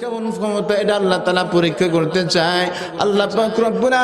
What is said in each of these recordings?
কেমন ক্ষমতা এটা আল্লাহ তালা পরীক্ষা করতে চায়। আল্লাহ পাক রব্বুল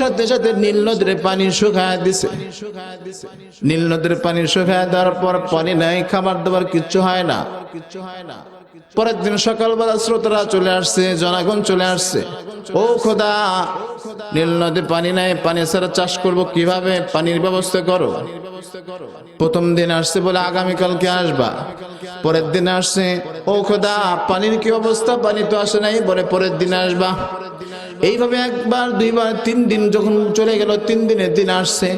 সাথে সাথে নীল নদের পানি শুকায় দিছে। নীল নদের পানি শুকায় দেওয়ার পর পানি নাই খাবার দাবার কিচ্ছু হয় না কিচ্ছু হয় না। পরের দিন সকালবেলা শ্রোতারা চলে আসছে, জনগণ চলে আসছে। ও খোদা, নীল নদে পানি নাই, পানি ছাড়া চাষ করব কীভাবে? পানির ব্যবস্থা করো। প্রথম দিন আসছে বলে আগামীকালকে আসবা। পরের দিন আসছে, ও খোদা, পানির কি অবস্থা? পানি তো আসে নাই বলে পরের দিন আসবা। এইভাবে একবার, দুইবার, তিন দিন যখন চলে গেল, তিন দিনের দিন আসছে।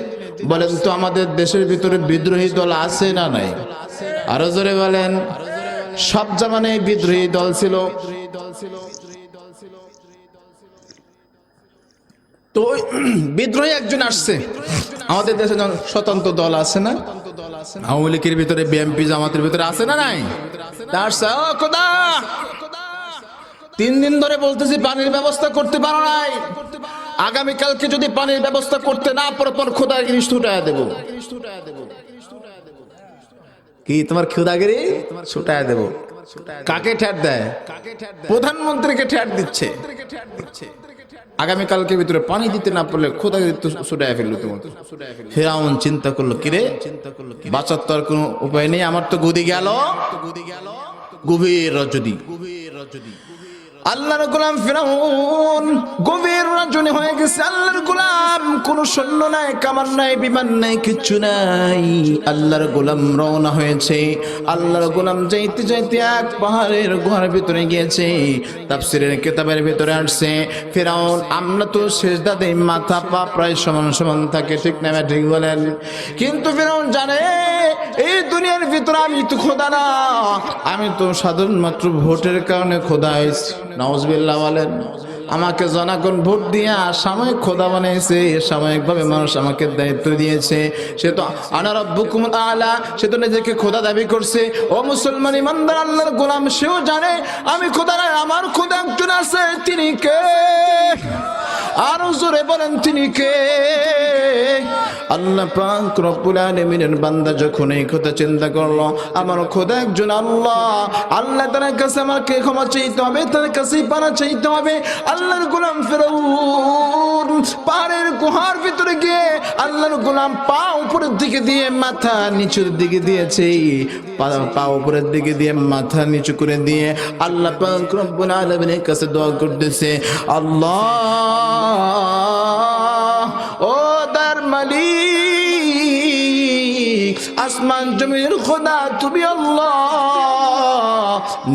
বলেন তো, আমাদের দেশের ভিতরে বিদ্রোহী দল আছে না নাই? আরও জোরে বলেন। সব জামানে বিদ্রোহী দল ছিল। তো বিদ্রোহী একজন আসছে। আমাদের দেশে স্বতন্ত্র দল আছে না আওয়ামী লীগের ভিতরে বিএমপি জামাতের ভিতরে আছে না নাই? তা আসছে, "ও খোদা! তিন দিন ধরে বলতেছি পানির ব্যবস্থা করতে পারো নাই। আগামীকালকে যদি পানির ব্যবস্থা করতে না পারো তোর খোদাগিরি ছুটায় দেবো। কি তোমার ক্ষুদাগিরি? ছুটায় দেবো। কাকে ঠ্যাট দেয়? প্রধানমন্ত্রীকে ঠ্যাট দিচ্ছে। আগামীকালকে ভিতরে পানি দিতে না পারলে খোদা সুটায় ছুটায় ফেলল তোমার ফেরাউন চিন্তা করল কিরে চিন্তা করল বাঁচার তো আর কোনো উপায় নেই। আমার তো গদি গেল। গভীর রজদি গভীর রজদি আল্লাহর গোলাম ফেরাউন গভীর রজনী হয়ে গেছে। আল্লাহর গোলাম কোন সৈন্য নাই, কামান নাই, বিমান নাই, কিচ্ছু নাই। আল্লাহর গোলাম রওনা হয়েছে। আল্লাহর গোলাম যাইতে যাইতে এক পাহাড়ের গুহার ভিতরে গিয়েছে। তাফসিরের কিতাবের ভিতরে আসছে, ফেরাউন, আমরা তো শেষদা দেই মাথা পা প্রায় সমান সমান থাকে, ঠিক না ঠিক বলেন? কিন্তু ফেরাউন জানে, এই দুনিয়ার ভিতরে আমি তো খোদা না, আমি তো সাধারণ মাত্র ভোটের কারণে খোদা হয়েছি। নওয়াজবিল্লাহ বলেন, আমাকে জনগণ ভোট দিয়া সাময়িক খোদা বানিয়েছে, সাময়িকভাবে মানুষ আমাকে দায়িত্ব দিয়েছে। সে তো আনারব্বুকুম আলা, সে তো নিজেকে খোদা দাবি করছে। ও মুসলমান ইমানদার, আল্লাহর গোলাম, সেও জানে, আমি খোদা আমার খোদা একজন আছে, তিনি কে? আরও জোরে বলেন তিনি কে? আল্লাহ পাক রব্বুল আলামিনের বান্দা যখন এই কথা চিন্তা করল, আমার খোদা একজন আল্লাহ। আল্লাহ তার কাছে আমাকে ক্ষমা চাইতে হবে, তার কাছে পানা চাইতে হবে। আল্লাহর গোলাম ফেরাউন পাহাড়ের গুহার ভিতরে গিয়ে আল্লাহর গোলাম পা উপরের দিকে দিয়ে মাথা নিচুর দিকে দিয়েছে। পা উপরের দিকে দিয়ে মাথা নিচু করে দিয়ে আল্লাহ পাক রব্বুল আলামিনের কাছে দোয়া করতেছে, আল্লাহ ও দার মালিক আসমান জমির খোদা তুমি আল্লাহ।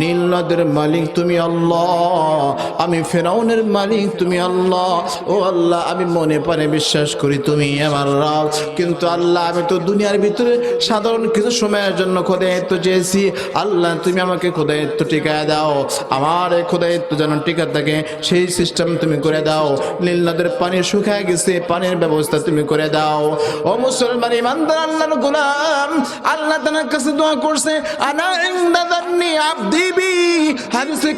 নীল নদের মালিক তুমি আল্লাহ। আমি ফেরাউনের মালিক তুমি আল্লাহ। ও আল্লাহ, আমি মনে পারে বিশ্বাস করি তুমি আমার রাও কিন্তু আল্লাহ, আমি তো দুনিয়ার ভিতরে সাধারণ কিছু সময়ের জন্য খোদায়িত্ব চেয়েছি। আল্লাহ, তুমি আমাকে খোদায়িত্ব টিকায় দাও। আমার এই খোদায়িত্ব যেন টিকা থাকে, সেই সিস্টেম তুমি করে দাও। নীল নদের পানি শুকায় গেছে, পানির ব্যবস্থা তুমি করে দাও। ও মুসলমান ইমানদার, আল্লাহর গোলাম, আল্লাহ তার কাছে দোয়া করছে আনা ইন্দাদান্নি আবদিবি হাদিসে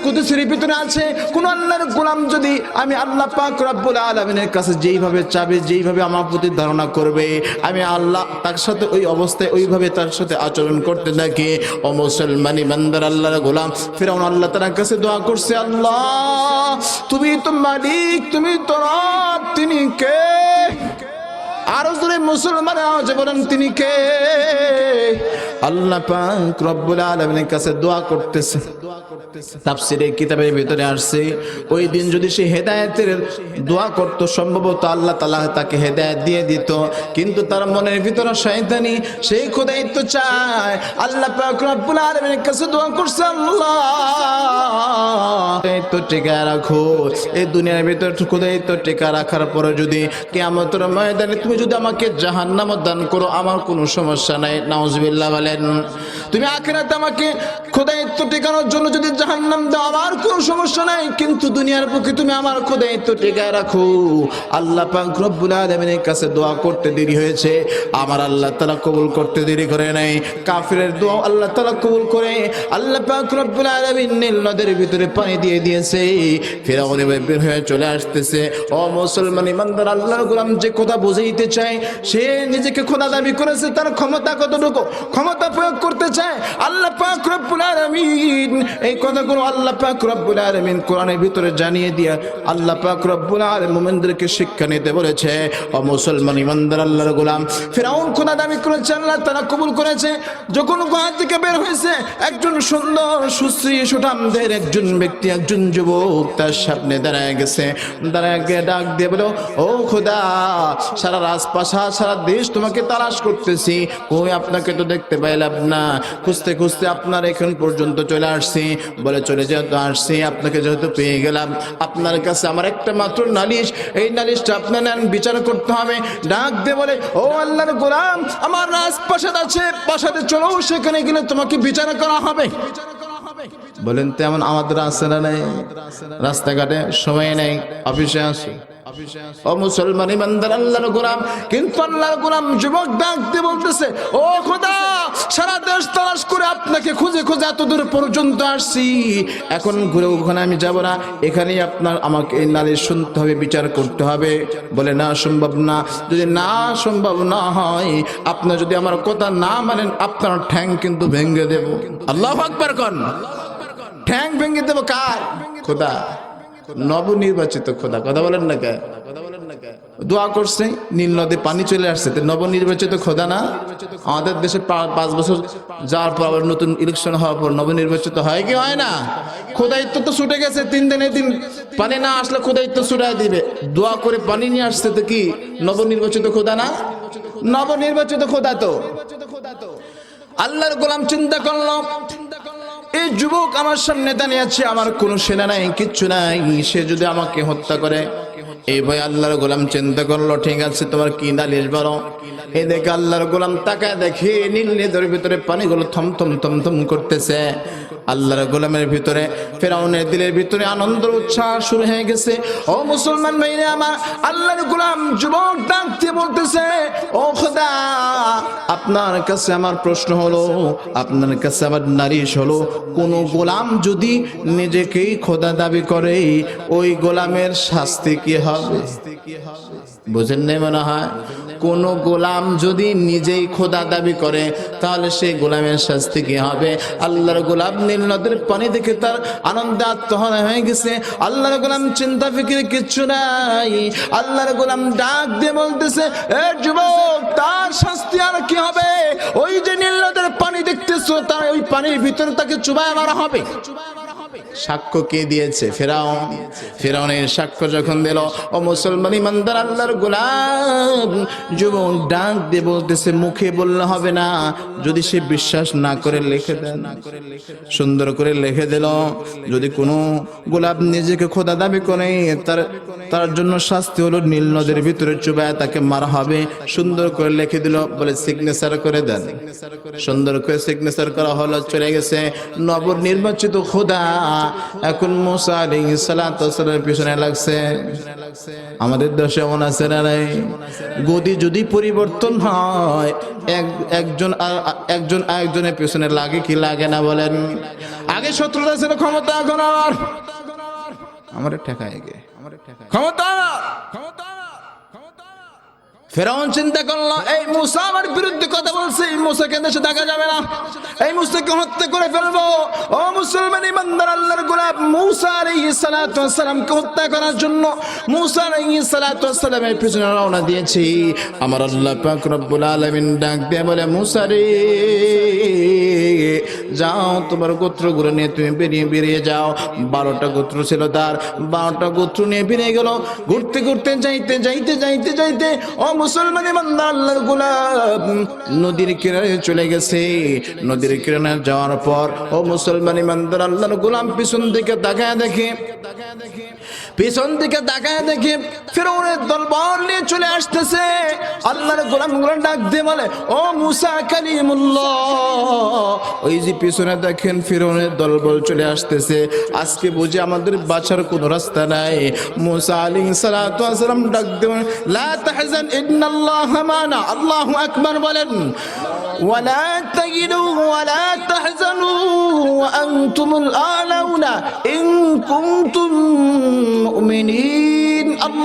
আছে, কোন আল্লাহর গোলাম যদি আমি আল্লাহ পাক রব্বুল কাছে যেইভাবে চাবে, যেইভাবে আমার প্রতি ধারণা করবে, আমি আল্লাহ তার সাথে ওই অবস্থায়, ওইভাবে তার সাথে আচরণ করতে থাকি। ও মুসলমান ইমানদার আল্লাহর গোলাম আল্লাহ কাছে দোয়া করছে, আল্লাহ, তুমি তো মালিক, তুমি তো রব, তিনি কে? আরও জোরে মুসলমান আওয়াজে বলেন, তিনি কে? আল্লাহ পাক রব্বুল আলমিনের কাছে দোয়া করতেছে। তাফসিরে কিতাবের ভিতরে আসছে, ওই দিন যদি সে হেদায়েতের দোয়া করত, সম্ভবত আল্লাহ তাআলা তাকে হেদায়েত দিয়ে দিত। কিন্তু তার মনের ভিতরে শয়তানি, সেই খোদাইত্ব চায়। আল্লাহ কাছে দোয়া করছে তো টিকা রাখো। এই দুনিয়ার ভিতর খোদাইত্ব টিকা রাখার পরে যদি কিয়ামতের ময়দানে তুমি যদি আমাকে জাহান্নাম দান করো, আমার কোনো সমস্যা নাই। নাউজুবিল্লাহ বলেন। তুমি আখিরাতে আমাকে খোদাইত্ব টিকানোর জন্য যদি জাহান্নাম দাও আমার কোনো সমস্যা নাই, কিন্তু দুনিয়ার বুকে তুমি আমার খোদাইত্ব টিকায় রাখো। আল্লাহ পাক রব্বুল আলামিনের কাছে দোয়া করতে দেরি হয়েছে, আমার আল্লাহ তাআলা কবুল করতে দেরি করে নাই, কাফিরের দোয়া আল্লাহ তাআলা কবুল করে, আল্লাহ পাক রব্বুল আলামিন নীল নদের ভিতরে পানি দিয়ে দিয়েছে, ফেরাউন বের হয়ে চলে আসতেছে। ও মুসলমান ইমানদার, আল্লাহর গোলাম যে কথা বুঝাইতে চায়, সে নিজেকে খোদা দাবি করেছে, তার ক্ষমতা কতটুকু? ক্ষমতা প্রয়োগ করতে চায়, আল্লাহ পাক রব্বুল আলামিন এই কথাগুলো আল্লাহ পাক রব্বুল আলামিন কোরআনের ভিতরে জানিয়ে দিয়া আল্লাহ পাক রব্বুল আলামিন মুমিনদেরকে শিক্ষা নিতে বলেছে। ও মুসলমান ইমানদার আল্লাহর গোলাম। দাবি করেছে, আল্লাহ তারা কবুল করেছে। যখন গুহা থেকে বের হয়েছে, একজন সুন্দর, সুশ্রী সুঠামদের একজন ব্যক্তি, একজন যুবক তার সামনে দাঁড়ায় গেছে। দাঁড়ায় গিয়ে ডাক দিয়ে বলো, ও খোদা, সারা রাজপাশা সারা দেশ তোমাকে তালাশ করতেছি। কই আপনাকে তো দেখতে পাইলাম না। খুঁজতে খুঁজতে আপনার এখন পর্যন্ত চলে আসছি। বলে চলে যেহেতু আসছি, আপনাকে যেহেতু পেয়ে গেলাম। আপনার কাছে আমার একটা মাত্র নালিশ, এই নালিশটা আপনার নেন, বিচার করতে হবে। ডাক দিয়ে বলে, ও আল্লাহর গোলাম, আমার রাজপ্রাসাদ আছে, প্রাসাদে চলো, সেখানে গেলে তোমাকে বিচার করা হবে। বলেন, তেমন আমাদের রাস্তা নেই। রাস্তাঘাটে সময় নেই, অফিসে আসি ও মুসলমান ইমানদার, আল্লাহর গোলাম। কিন্তু আল্লাহর গোলাম যুবক ডাক দিয়ে বলতেছে, ও খোদা, সারা দেশ তালাশ করে আপনাকে খুঁজে খুঁজে এত দূর পর্যন্ত আসছি। এখন ঘুরে ওখানে আমি যাব না। এখানেই আপনার আমাকে এই শুনতে হবে, বিচার করতে হবে। বলে, না, সম্ভব না। যদি না সম্ভব না হয় আপনার যদি আমার কথা না মানেন, আপনার ঠ্যাং কিন্তু ভেঙে দেব। আল্লাহ আকবার কন। ঠ্যাং ভেঙে দেবো কার? খোদা। নবনির্বাচিত খোদা। কথা বলেন না কে? দোয়া করছে, নীল নদে পানি চলে আসছে। নবনির্বাচিত খোদা না? আমাদের দেশে পাঁচ বছর যাওয়ার পর আবার নতুন ইলেকশন হওয়ার পর নবনির্বাচিত হয় কি হয় না? খোদায়িত্ব তো ছুটে গেছে, তিন দিনে দিন পানি না আসলে খোদায়িত্ব ছুটাই দিবে। দোয়া করে পানি নিয়ে আসছে তো কি? নবনির্বাচিত খোদা না? নবনির্বাচিত খোদা তো। আল্লাহর গোলাম চিন্তা করলাম এই যুবক আমার সামনে দাঁড়িয়ে আছে, আমার কোনো সেনা নাই, কিচ্ছু নাই। সে যদি আমাকে হত্যা করে এই ভাই আল্লাহর গোলাম চিন্তা করল, ঠিক আছে, তোমার কি নালিশ বলো? এই দেখে আল্লাহর গোলাম তাকায় দেখে নীল ভিতরে পানিগুলো থম থম থম থম করতেছে। আল্লাহর গোলামের ভিতরে, ফেরাউনের দিলের ভিতরে আনন্দ, উৎসাহ শুরু হয়ে গেছে। ও মুসলমান ভাইরে আমার, আল্লাহর গোলাম যুবক ডাক দিয়ে বলতেছে, ও খোদা, আপনার কাছে আমার প্রশ্ন হলো, আপনার কাছে আমার নারিশ হলো, কোন গোলাম যদি নিজেকেই খোদা দাবি করে, ওই গোলামের শাস্তি কি হবে। বুঝেন নাই মনে হয়? কোন গোলাম যদি নিজেই খোদা দাবি করে, তাহলে সেই গোলামের শাস্তি কি হবে? আল্লাহর গোলাম নীল পানি দেখে তার আনন্দে হয়ে গেছে। আল্লাহর গোলাম চিন্তা ফিকির কিচ্ছু নাই। আল্লাহর গোলাম ডাক দিয়ে বলতেছে, এ যুবক, তার শাস্তি আর কি হবে? ওই যে নীল নদের পানি দেখতেছো, তার ওই পানির ভিতরে তাকে চুবায় মারা হবে। সাক্ষ্য কে দিয়েছে? ফেরাউন। ফেরাউনের সাক্ষ্য যখন দিল, ও মুসলমান ইমানদার, আল্লাহর গোলাম। যুবক ডাক দিয়ে বলতেছে, মুখে বললে হবে না। যদি সে বিশ্বাস না করে লিখে দেন। সুন্দর করে লিখে দিল। যদি কোনো গোলাপ নিজেকে খোদা দাবি করে, তার তার জন্য শাস্তি হলো নীল নদের ভিতরে চুবায় তাকে মারা হবে। সুন্দর করে লিখে দিল, বলে সিগনেচার করে দেন। সুন্দর করে সিগনেচার করা হলো, চলে গেছে নবনির্বাচিত খোদা। এখন মুসা আলী সালাতামের পিছনে লাগছে। আমাদের দেশে এমন আছে না নাই? গদি যদি পরিবর্তন হয়, এক, একজন একজন আরেকজনের পিছনে লাগে কি লাগে না বলেন? আগে শত্রুতা ছিল, ক্ষমতা এখন আর আমার ঠেকায় গে। ক্ষমতা ক্ষমতা ফেরাউন চিন্তা করল, এই মুসা আমার বিরুদ্ধে কথা বলছে, এই মুসাকে দেশে দেখা যাবে না। এই মুসাকে হত্যা করে ফেলব। ও মুসলমান ইমানদার, আল্লাহর গোলাপ, মুসা আলাইহিস সালাতু ওয়াস সালামকে হত্যা করার জন্য মুসা আলাইহিস সালাতু ওয়াস সালামের পিছনে রওনা দিয়েছি। আমার আল্লাহ পাক রব্বুল আলামিন ডাক দিয়ে বলে, মুসা রে যাও, তোমার গোত্রগুলো নিয়ে তুমি বেরিয়ে বেরিয়ে যাও। বারোটা গোত্র ছিল তার। বারোটা গোত্র নিয়ে বেরিয়ে গেল। ঘুরতে ঘুরতে, যাইতে যাইতে যাইতে যাইতে, ও মুসলমান আল্লাহর গোলাম, নদীর কিনারে চলে গেছে। নদীর কিনারে যাওয়ার পর ও মুসলমান ইমানদার আল্লাহর গোলাম পিছন দিকে তাকায় দেখে। পিছন দিকে তাকায় দেখি ফেরৌনের দলবল নিয়ে চলে আসতেছে। আল্লাহর গোলাম গোলাম ডাক দিয়ে বলে, ও মুসা কালিমুল্লাহ। ওই যে পিছনে দেখেন ফেরৌনের দলবল চলে আসতেছে। আজকে বুঝে আমাদের বাঁচার কোনো রাস্তা নাই। মুসা আলী সালাম ডাক দেবেন লা তাহজান ইন্নাল্লাহ মানা। আল্লাহু আকবার বলেন, ওয়ালা তাগিলু ওয়ালা তাহজান। وأنتم الأعلون إن كنتم مؤمنين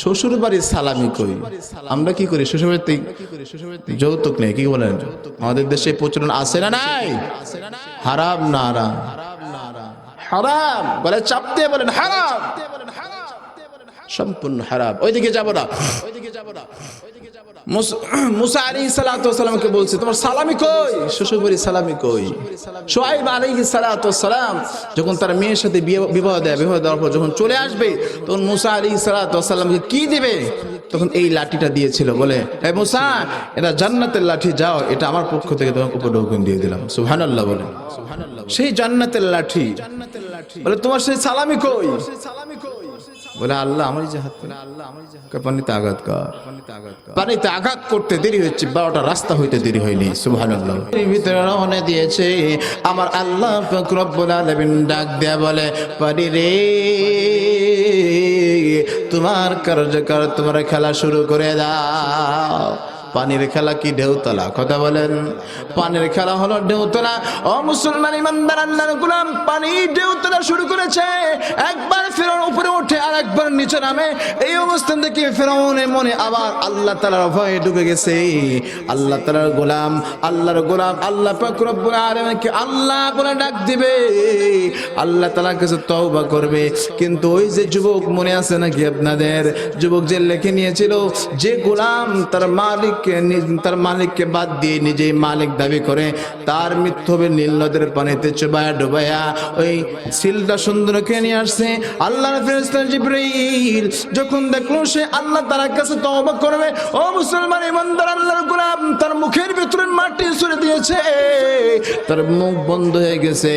শ্বশুর বাড়ির সালামি কই আমরা কি করি? শ্বশুর বাড়িতে যৌতুক নেই, কি বলেন? আমাদের দেশে প্রচলন আছে না নাই? হারাম না হারাম। হারাম বলে চাপতে বলেন, হারাম। সম্পূর্ণ হারাম। ওইদিকে যাব না ওইদিকে যাব না। মুস- আলী সালাতামকে বলছে, তোমার সালামি কই? শ্বশুর বাড়ির সালামি কই? সোহাইব আলী সালাতাম যখন তার মেয়ের সাথে বিবাহ দেয়, বিবাহ দেওয়ার পর যখন চলে আসবে, তখন মুসা আলী সালাতামকে কি দিবে? তখন এই লাঠিটা দিয়েছিল, বলে এ মুসা, এটা জান্নাতের লাঠি, যাও, এটা আমার পক্ষ থেকে তোমাকে উপঢৌকন দিয়ে দিলাম। সুবহানাল্লাহ বলে সেই জান্নাতের লাঠি। বলে, তোমার সেই সালামি কই? বলে আল্লাহ আমার যে হাত আল্লাহ আমার যে পানিতে আঘাত কর। পানিতে আঘাত করতে দেরি হচ্ছে বারোটা রাস্তা হইতে দেরি হয়নি সুভান এর ভিতরে রওনা দিয়েছে আমার আল্লাহ পাক আলমিন ডাক দেয়া বলে পারি রে তোমার কার্যকর তোমার খেলা শুরু করে দাও। পানির খেলা কি ঢেউতলা কথা বলেন। পানির খেলা হলো ঢেউতলা ও মুসলমান ইমানদার আল্লাহর গোলাম, পানি ঢেউতলা শুরু করেছে। একবার ফেরাউন উপরে ওঠে আর একবার নিচে নামে। এই অবস্থান থেকে ফেরাউনের মনে আবার আল্লাহ তালার ভয়ে ঢুকে গেছে। আল্লাহ তালার গোলাম, আল্লাহর গোলাম, আল্লাহ পাক রব্বুল আলামিনকে আল্লাহ বলে ডাক দিবে। আল্লাহ তালার কাছে তওবা করবে। কিন্তু ওই যে যুবক মনে আছে নাকি আপনাদের? যুবক যে লেখে নিয়েছিল, যে গোলাম তার মালিককে তার মালিককে বাদ দিয়ে নিজেই মালিক দাবি করে, তার মৃত্যু হবে নীল নদের পানিতে চুবায়া ডুবায়া। ওই সিলটা সুন্দর কে নিয়ে আসছে? আল্লাহর যখন দেখল সে আল্লাহ তার কাছে তওবা করবে, ও মুসলমান ইমানদার, আল্লাহর গোলাম দিয়েছে। তার মুখ বন্ধ হয়ে গেছে।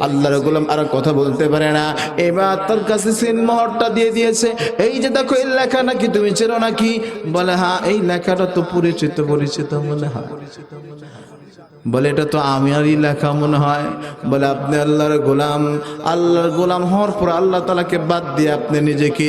আল্লাহর গোলাম আর কথা বলতে পারে না। এবার তার কাছে সিন মোহরটা দিয়ে দিয়েছে। এই যে দেখো, এই লেখা নাকি তুমি চেনো নাকি? বলে হ্যাঁ এই লেখাটা তো পরিচিত পরিচিত মনে হয়। বলে, এটা তো আমারই লেখা মনে হয়। বলে, আপনি আল্লাহর গোলাম। আল্লাহর গোলাম হওয়ার পর আল্লাহ তালাকে বাদ দিয়ে আপনি নিজেকে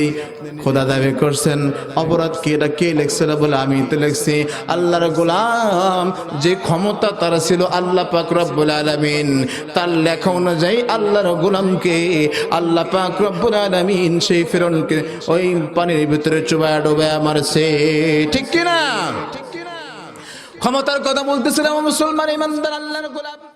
খোদা দাবি করছেন, অপরাধ কি? এটা কে লেখছে না বলে আমি তো লেখছি। আল্লাহর গোলাম, যে ক্ষমতা তারা ছিল আল্লাহ পাক রব্বুল আলামিন। তার লেখা অনুযায়ী আল্লাহর গোলামকে, আল্লাহ পাক রব্বুল আলামিন সেই ফেরনকে ওই পানির ভিতরে চুবায়া ডোবায়া মারছে। ঠিক কিনা? ক্ষমতার কথা বলতেছিলাম, মুসলমান, ইমানদার, আল্লাহর গোলাম।